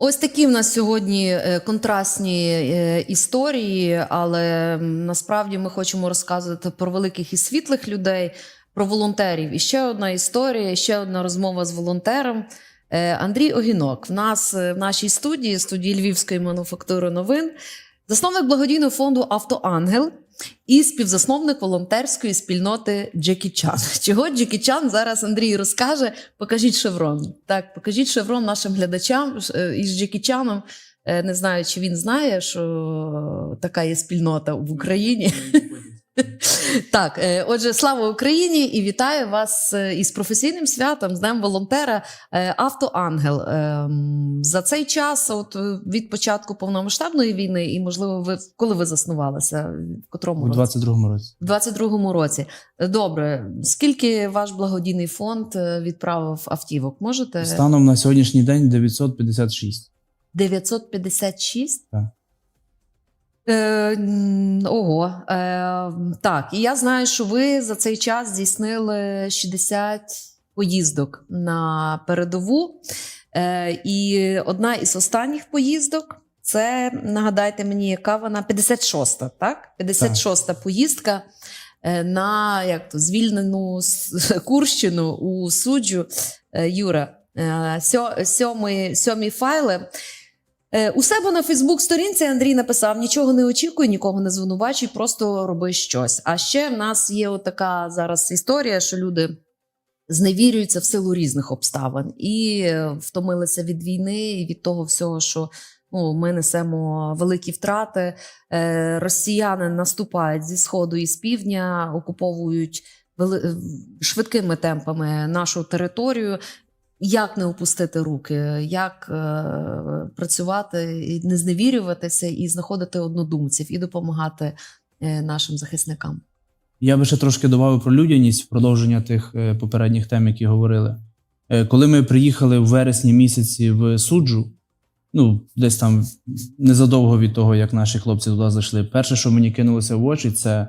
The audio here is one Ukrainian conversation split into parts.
Ось такі в нас сьогодні е, контрастні е, історії, але насправді ми хочемо розказувати про великих і світлих людей, про волонтерів. І ще одна історія, ще одна розмова з волонтером. Е, Андрій Огінок в нас в нашій студії, студії Львівської мануфактури новин, засновник благодійного фонду Автоангел і співзасновник волонтерської спільноти Джекі Чан. Чого Джекі Чан зараз Андрій розкаже? Покажіть шеврон. Так, покажіть шеврон нашим глядачам е, із Джекі Чаном. Е, Не знаю, чи він знає, що така є спільнота в Україні. Так, е, отже, слава Україні і вітаю вас е, із професійним святом, з Днем волонтера е, Автоангел. Ем, За цей час, от від початку повномасштабної війни, і можливо, ви коли ви заснувалися? В котрому У році? 22-му році. В 22-му році. Добре, скільки ваш благодійний фонд відправив автівок? Можете Станом на сьогоднішній день 956. 956? Так. Е, ого. Е, так, і я знаю, що ви за цей час здійснили 60 поїздок на передову. Е, і одна із останніх поїздок це нагадайте мені, яка вона 56-та, так? 56-та поїздка е, на як то, звільнену Курщину у суджу Е, Юра. е, сьо- Сьомі, сьомі файли. Е, У себе на Фейсбук-сторінці Андрій написав: нічого не очікуй, нікого не звинувачуй, просто роби щось. А ще в нас є така зараз історія, що люди зневірюються в силу різних обставин і е, втомилися від війни і від того всього, що ну, ми несемо великі втрати. Е, Росіяни наступають зі сходу і з півдня, окуповують швидкими темпами нашу територію. Як не опустити руки, як е, працювати і не зневірюватися, і знаходити однодумців, і допомагати е, нашим захисникам. Я би ще трошки додав про людяність в продовження тих е, попередніх тем, які говорили. Е, Коли ми приїхали в вересні місяці в суджу, ну десь там незадовго від того, як наші хлопці туди зайшли, перше, що мені кинулося в очі, це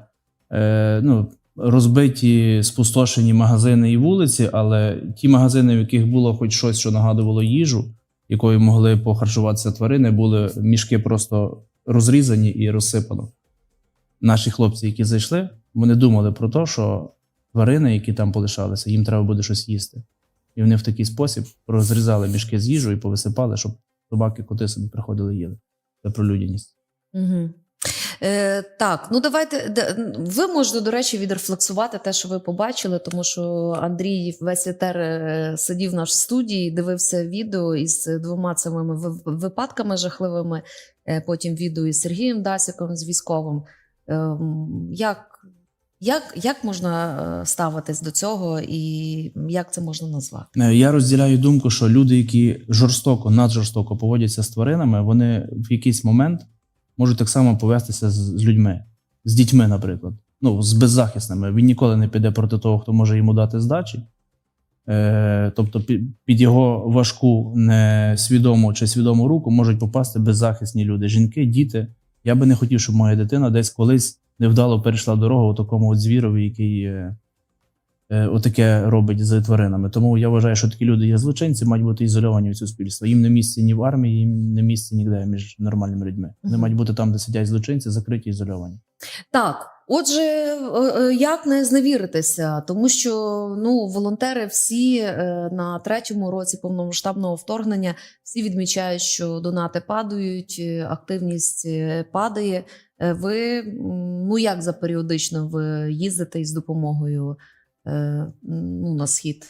е, ну, розбиті, спустошені магазини і вулиці, але ті магазини, в яких було хоч щось, що нагадувало їжу, якою могли похарчуватися тварини, були мішки просто розрізані і розсипано. Наші хлопці, які зайшли, вони думали про те, що тварини, які там полишалися, їм треба буде щось їсти. І вони в такий спосіб розрізали мішки з їжею і повисипали, щоб собаки, коти собі приходили їли. Це про людяність. Угу. Е, так, ну давайте. Ви можете, до речі, відрефлексувати те, що ви побачили, тому що Андрій весь етер е, сидів в нашій студії, дивився відео із двома цими випадками жахливими. е, Потім відео із Сергієм Дасіком з військовим. Ем, Як, як, як можна е, ставитись до цього і як це можна назвати? Е, Я розділяю думку, що люди, які жорстоко, наджорстоко поводяться з тваринами, вони в якийсь момент можуть так само повестися з з людьми, з дітьми, наприклад. Ну, з беззахисними. Він ніколи не піде проти того, хто може йому дати здачі. Е, тобто, пі- під його важку, несвідому чи свідому руку можуть попасти беззахисні люди, жінки, діти. Я би не хотів, щоб моя дитина десь колись невдало перейшла дорогу у такому от звірові, який е, отаке робить з тваринами. Тому я вважаю, що такі люди є злочинці, мають бути ізольовані від суспільства. Їм не місце ні в армії, їм не місце ніде між нормальними людьми. Вони мають бути там, де сидять злочинці, закриті ізольовані. Так, отже, е, е, як не зневіритися, тому що ну волонтери всі е, на третьому році повномасштабного вторгнення всі відмічають, що донати падають, е, активність е, падає. Е, Ви ну як за періодично ви їздите із допомогою е, ну, на схід?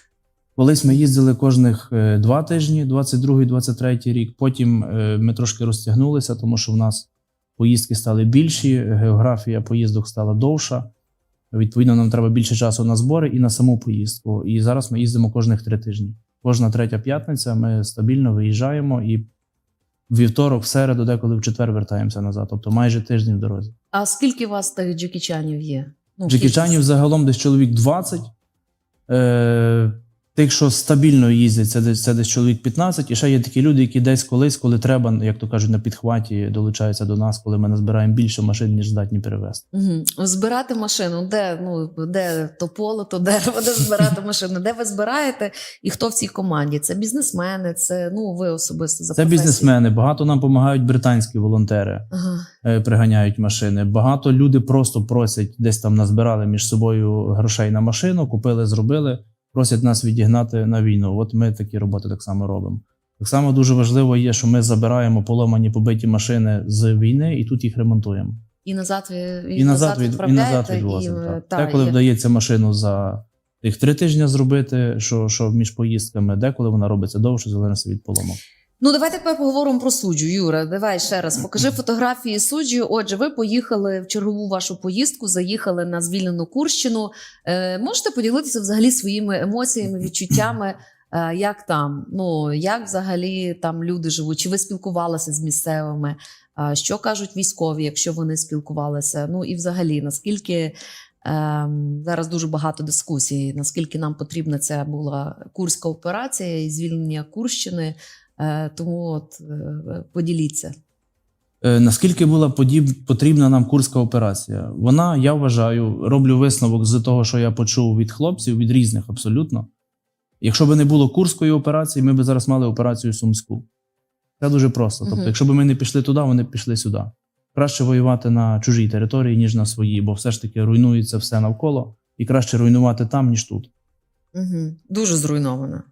Колись ми їздили кожних е, два тижні, 22-23 рік. Потім е, ми трошки розтягнулися, тому що в нас поїздки стали більші, географія поїздок стала довша. Відповідно, нам треба більше часу на збори і на саму поїздку. І зараз ми їздимо кожних три тижні. Кожна третя п'ятниця ми стабільно виїжджаємо і вівторок, в середу, деколи в четвер вертаємося назад. Тобто майже тиждень в дорозі. А скільки у вас тих джекічанів є? Ну, Джекічанів загалом десь чоловік 20. Е, Тих, що стабільно їздять, це десь, це десь чоловік 15, і ще є такі люди, які десь колись, коли треба, як то кажуть, на підхваті долучаються до нас, коли ми назбираємо більше машин, ніж здатні перевезти. Угу. Збирати машину, де ну де то поле, то дерево, де збирати машину, де ви збираєте, і хто в цій команді? Це бізнесмени, це ну ви особисто за Це бізнесмени. Багато нам допомагають британські волонтери, Ага. е, приганяють машини. Багато люди просто просять, десь там назбирали між собою грошей на машину, купили, зробили, просять нас відігнати на війну. От ми такі роботи так само робимо. Так само дуже важливо є, що ми забираємо поломані побиті машини з війни і тут їх ремонтуємо. І назад і, І назад, від, і назад відвозимо. і, так. та, Деколи і- вдається машину за тих три тижні зробити, що, що між поїздками, деколи вона робиться довше, залежно від поломок. Ну, давайте тепер поговоримо про суджу. Юра, давай ще раз покажи фотографії суджі. Отже, ви поїхали в чергову вашу поїздку, заїхали на звільнену Курщину. Е, можете поділитися взагалі своїми емоціями, відчуттями, е, як там? Ну як взагалі там люди живуть? Чи ви спілкувалися з місцевими? А що кажуть військові, якщо вони спілкувалися? Ну і взагалі, наскільки ем, зараз дуже багато дискусій, наскільки нам потрібна ця була курська операція і звільнення Курщини? Е, Тому от е, поділіться. Е, Наскільки була подіб... потрібна нам курська операція? Вона, я вважаю, роблю висновок з того, що я почув від хлопців, від різних абсолютно. Якщо б не було курської операції, ми б зараз мали операцію Сумську. Це дуже просто. Тобто, Мгм. якщо б ми не пішли туди, вони б пішли сюди. Краще воювати на чужій території, ніж на своїй, бо все ж таки руйнується все навколо, і краще руйнувати там, ніж тут. Угу. Дуже зруйнована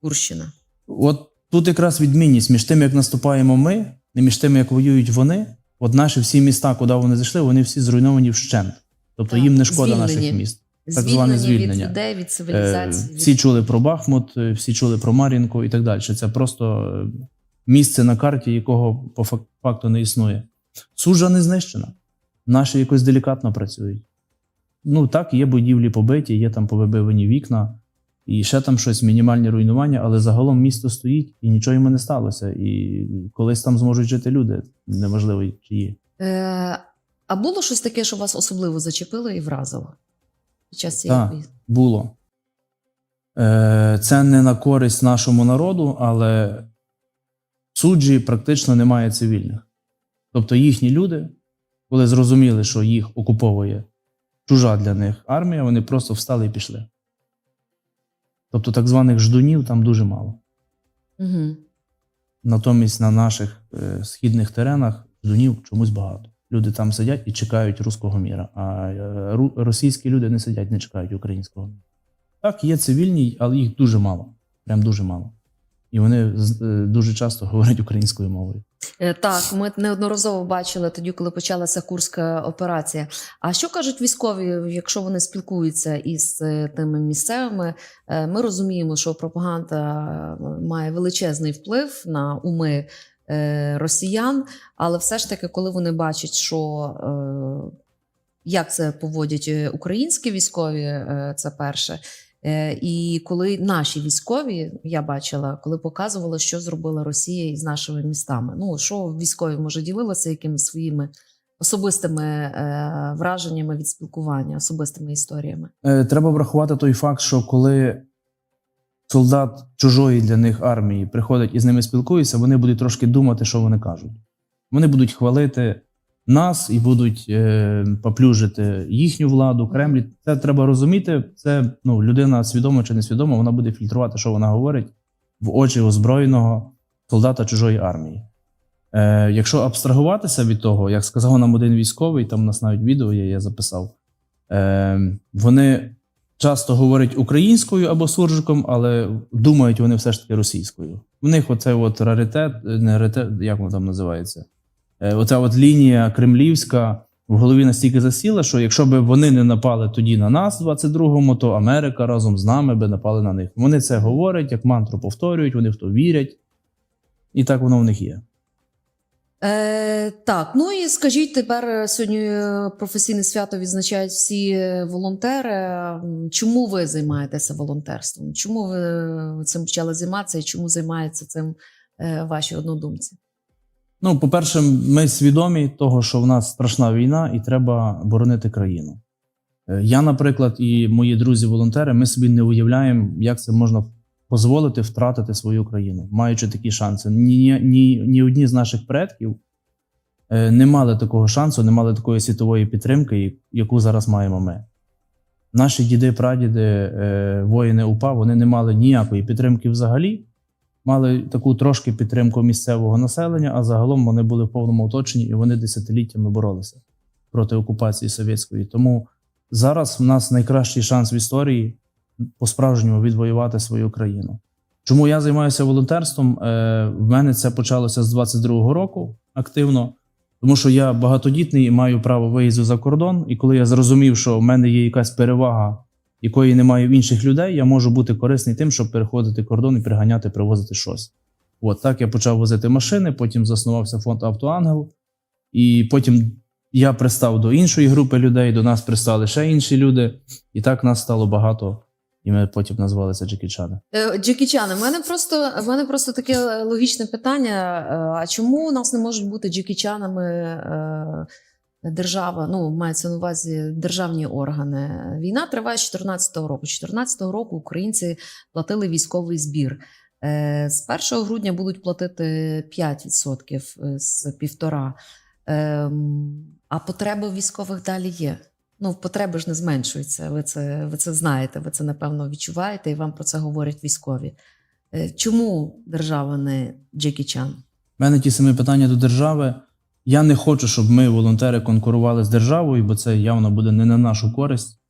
Курщина. От тут якраз відмінність між тим, як наступаємо ми, і між тим, як воюють вони. От наші всі міста, куди вони зайшли, вони всі зруйновані вщент. Тобто їм не шкода звільнені. наших міст. Так Звільнені зване від звільнення. людей, від Е. Всі чули про Бахмут, е, всі чули про Мар'їнку і так далі. Це просто е, місце на карті, якого по факту не існує. Суджа не знищена. Наші якось делікатно працюють. Ну так, є будівлі побиті, є там повибивані вікна, і ще там щось, мінімальні руйнування, але загалом місто стоїть і нічого йому не сталося. І колись там зможуть жити люди, неважливо чиї. Е, а було щось таке, що вас особливо зачепило і вразило під час цієї Так. було. Е, Це не на користь нашому народу, але суджі практично немає цивільних. Тобто їхні люди, коли зрозуміли, що їх окуповує чужа для них армія, вони просто встали і пішли. Тобто так званих ждунів там дуже мало. Угу. Натомість на наших е, східних теренах ждунів чомусь багато. Люди там сидять і чекають руського міра, а е, російські люди не сидять, не чекають українського міра. Так, є цивільні, але їх дуже мало. Прям дуже мало. І вони е, дуже часто говорять українською мовою. Е, Так, ми неодноразово бачили тоді, коли почалася курська операція. А що кажуть військові, якщо вони спілкуються із е, тими місцевими? Е, Ми розуміємо, що пропаганда має величезний вплив на уми росіян, але все ж таки, коли вони бачать, що як це поводять українські військові, це перше. Е, І коли наші військові, я бачила, коли показували, що зробила Росія із нашими містами. Ну що військові може ділилися якимись своїми особистими е, враженнями від спілкування, особистими історіями. Е, Треба врахувати той факт, що коли солдат чужої для них армії приходить і з ними спілкується, вони будуть трошки думати, що вони кажуть. Вони будуть хвалити нас і будуть е, поплюжити їхню владу, Кремль. Це треба розуміти. Це ну, людина свідомо чи несвідомо, вона буде фільтрувати, що вона говорить в очі озброєного солдата чужої армії. Е, якщо абстрагуватися від того, як сказав нам один військовий, там у нас навіть відео є, я записав. Е, вони часто говорять українською або суржиком, але думають вони все ж таки російською. В них оце от раритет, не раритет, як воно там називається? Е, оця от лінія кремлівська в голові настільки засіла, що якщо б вони не напали тоді на нас, в 22-му, то Америка разом з нами би напали на них. Вони це говорять, як мантру повторюють, вони в то вірять, і так воно в них є. Е, так, ну і скажіть тепер е, сьогодні е, професійне свято відзначають всі волонтери. Чому ви займаєтеся волонтерством? Чому ви цим почали займатися і чому займаються цим ваші однодумці? Ну, по-перше, ми свідомі того, що в нас страшна війна і треба боронити країну. Е, Я, наприклад, і мої друзі-волонтери, ми собі не уявляємо, як це можна дозволити втратити свою країну, маючи такі шанси. Ні, ні, ні одні з наших предків е, не мали такого шансу, не мали такої світової підтримки, яку зараз маємо ми. Наші діди, прадіди, е, воїни УПА, вони не мали ніякої підтримки взагалі. Мали таку трошки підтримку місцевого населення, а загалом вони були в повному оточенні і вони десятиліттями боролися проти окупації совєтської. Тому зараз в нас найкращий шанс в історії по-справжньому відвоювати свою країну. Чому я займаюся волонтерством? Е, В мене це почалося з 22-го року активно, тому що я багатодітний і маю право виїзду за кордон. І коли я зрозумів, що в мене є якась перевага, якої немає в інших людей, я можу бути корисний тим, щоб переходити кордон і приганяти, привозити щось. От так я почав возити машини, потім заснувався фонд Автоангел, і потім я пристав до іншої групи людей, до нас пристали ще інші люди, і так нас стало багато, і ми потім назвалися джекічани. Е, Джекі Чан, в мене просто в мене просто таке логічне питання: е, а чому у нас не можуть бути Джекі Чанами е, держава? Ну, мається на увазі державні органи. Війна триває з 14-го року. З 14-го року українці платили військовий збір. Е, З 1 грудня будуть платити 5% з півтора. Ем, А потреби військових далі є. Ну, потреби ж не зменшуються. Ви це, ви це знаєте, ви це напевно відчуваєте, і вам про це говорять військові. Е, Чому держава не Джекі Чан? У мене ті самі питання до держави. Я не хочу, щоб ми, волонтери, конкурували з державою, бо це явно буде не на нашу користь.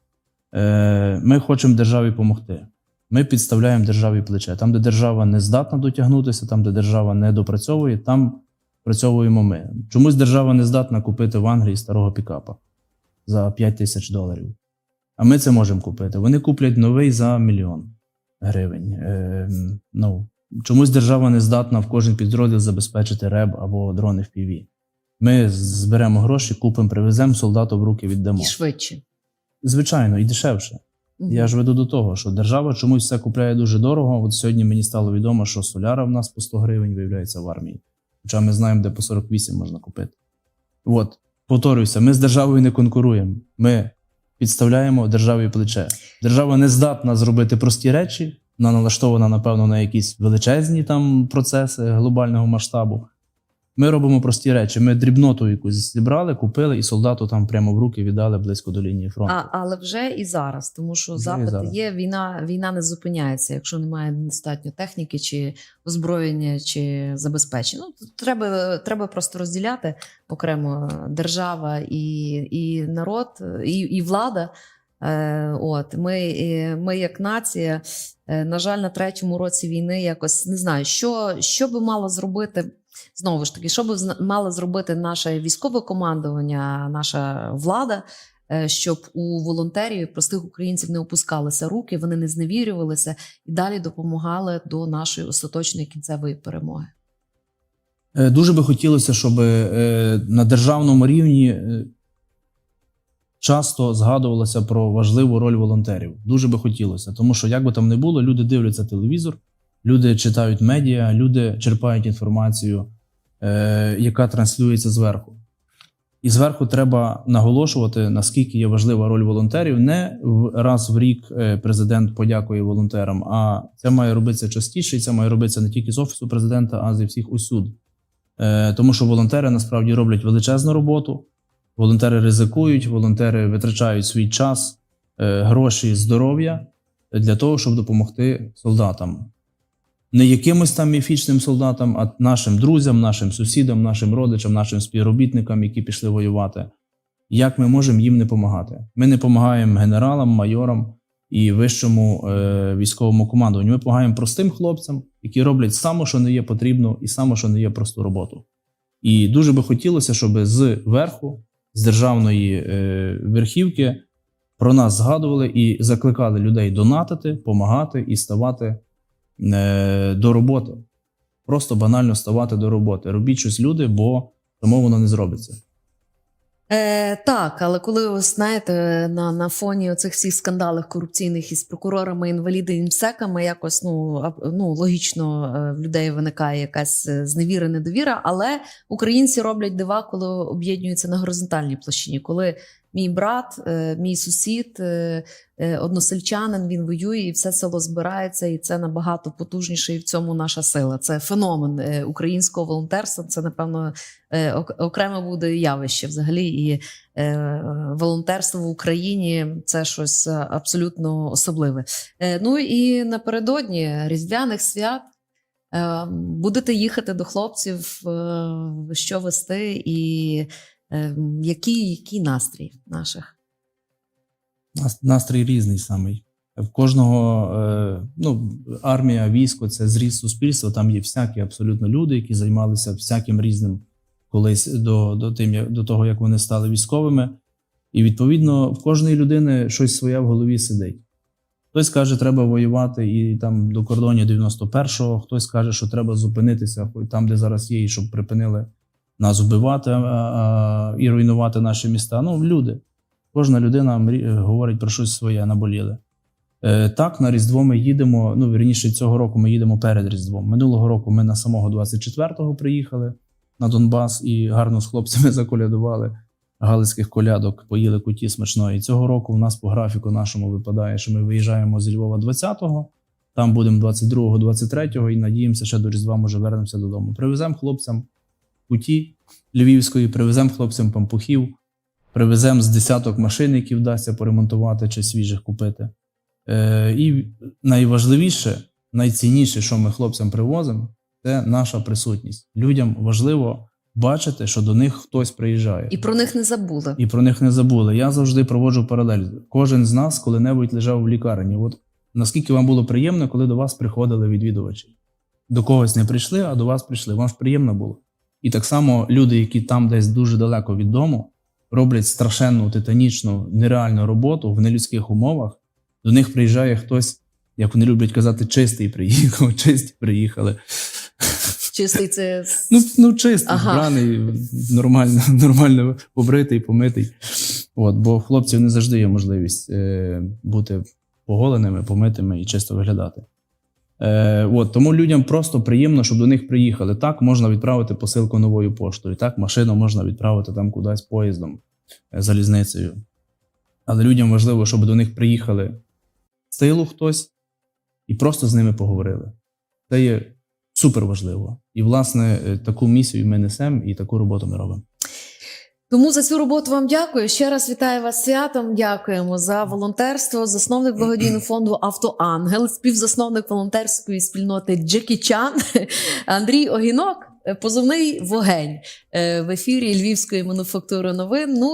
Е, Ми хочемо державі допомогти. Ми підставляємо державі плече. Там, де держава не здатна дотягнутися, там, де держава не допрацьовує, там працьовуємо ми. Чомусь держава не здатна купити в Англії старого пікапа за 5 тисяч доларів. А ми це можемо купити. Вони куплять новий за мільйон гривень. Е, ну, чомусь держава не здатна в кожен підрозділ забезпечити РЕБ або дрони в ПІВІ. Ми зберемо гроші, купимо, привеземо, солдату в руки віддамо. І швидше. Звичайно, і дешевше. Мгм. Я ж веду до того, що держава чомусь все купляє дуже дорого. От сьогодні мені стало відомо, що соляра в нас по 100 гривень виявляється в армії. Хоча ми знаємо, де по 48 можна купити. От, повторююся, ми з державою не конкуруємо. Ми підставляємо державі плече. Держава не здатна зробити прості речі, вона налаштована, напевно, на якісь величезні там процеси глобального масштабу. Ми робимо прості речі. Ми дрібноту якусь зібрали, купили, і солдату там прямо в руки віддали близько до лінії фронту. А, але вже і зараз, тому що Вже запити зараз. є, війна, війна не зупиняється, якщо немає достатньо техніки, чи озброєння, чи забезпечення. Ну, треба, треба просто розділяти окремо держава і, і народ, і, і влада. Е, От ми, ми як нація, е, на жаль, на третьому році війни якось не знаю, що, що би мало зробити. Знову ж таки, що би мало зробити наше військове командування, наша влада, е, щоб у волонтерів, простих українців не опускалися руки, вони не зневірювалися і далі допомагали до нашої остаточної кінцевої перемоги. Е, Дуже би хотілося, щоб е, на державному рівні часто згадувалося про важливу роль волонтерів. Дуже би хотілося, тому що як би там не було, люди дивляться телевізор, люди читають медіа, люди черпають інформацію, е, яка транслюється зверху. І зверху треба наголошувати, наскільки є важлива роль волонтерів. Не раз в рік е, президент подякує волонтерам, а це має робитися частіше, і це має робитися не тільки з офісу президента, а зі всіх усюд. Е, Тому що волонтери насправді роблять величезну роботу. Волонтери ризикують, волонтери витрачають свій час, е, гроші, здоров'я для того, щоб допомогти солдатам. Не якимось там міфічним солдатам, а нашим друзям, нашим сусідам, нашим родичам, нашим співробітникам, які пішли воювати. Як ми можемо їм не допомагати? Ми не допомагаємо генералам, майорам і вищому е, військовому командуванню. Ми допомагаємо простим хлопцям, які роблять саме, що не є потрібно, і саме, що не є просту роботу. І дуже би хотілося, щоб з верху, з державної е, верхівки про нас згадували і закликали людей донатити, допомагати і ставати до роботи. Просто банально ставати до роботи. Робіть щось люди, бо тому воно не зробиться. Е, так, але коли ви знаєте, на, на фоні оцих всіх скандалів корупційних із прокурорами, інваліди, імсеками, якось ну, ну логічно е, в людей виникає якась е, зневіра, недовіра. Але українці роблять дива, коли об'єднуються на горизонтальній площині, коли мій брат, е, мій сусід, е, е, односельчанин, він воює, і все село збирається, і це набагато потужніше, і в цьому наша сила. Це феномен українського волонтерства. Це, напевно, окреме буде явище взагалі. І волонтерство в Україні це щось абсолютно особливе. Ну і напередодні різдвяних свят. Е, Будете їхати до хлопців, що вести, і який, який настрій наших? Настрій різний самий. В кожного е, ну, армія, військо це зріст суспільства. Там є всякі абсолютно люди, які займалися всяким різним колись до, до, тим, до того, як вони стали військовими. І відповідно в кожної людини щось своє в голові сидить. Хтось каже, треба воювати і там до кордонів 91-го, хтось каже, що треба зупинитися там, де зараз є, і щоб припинили нас вбивати а, а, і руйнувати наші міста. Ну, люди. Кожна людина говорить про щось своє наболіле. Е, так, на Різдво ми їдемо. Ну, вірніше, цього року ми їдемо перед Різдвом. Минулого року ми на самого 24-го приїхали на Донбас і гарно з хлопцями заколядували галицьких колядок, поїли куті смачної. Цього року у нас по графіку нашому випадає, що ми виїжджаємо зі Львова 20-го, там будемо 22-го, 23-го і надіємося, ще до Різдва може вернемося додому. Привеземо хлопцям куті львівської, привеземо хлопцям пампухів, привеземо з десяток машин, які вдасться поремонтувати чи свіжих купити. Е, і найважливіше, найцінніше, що ми хлопцям привозимо, це наша присутність. Людям важливо бачити, що до них хтось приїжджає. І про них не забули. І про них не забули. Я завжди проводжу паралель. Кожен з нас коли-небудь лежав в лікарні. От наскільки вам було приємно, коли до вас приходили відвідувачі? До когось не прийшли, а до вас прийшли. Вам ж приємно було. І так само люди, які там десь дуже далеко від дому, роблять страшенну, титанічну, нереальну роботу в нелюдських умовах. До них приїжджає хтось, як вони люблять казати, чистий приїхав, чисті приїхали. Чистий це Ну, ну чистий, Ага. вбраний, нормально, нормально побритий, помитий. От, бо хлопців не завжди є можливість е, бути поголеними, помитими і чисто виглядати. Е, от, тому людям просто приємно, щоб до них приїхали. Так можна відправити посилку новою поштою, так машину можна відправити там кудись поїздом, е, залізницею. Але людям важливо, щоб до них приїхали з тилу хтось і просто з ними поговорили. Це є супер важливо. І, власне, е, таку місію ми несемо і таку роботу ми робимо. Тому за цю роботу вам дякую. Ще раз вітаю вас святом. Дякуємо за волонтерство. Засновник благодійного фонду Автоангел, співзасновник волонтерської спільноти Джекі Чан Андрій Огінок. Позивний вогень е, в ефірі Львівської мануфактури новин. Ну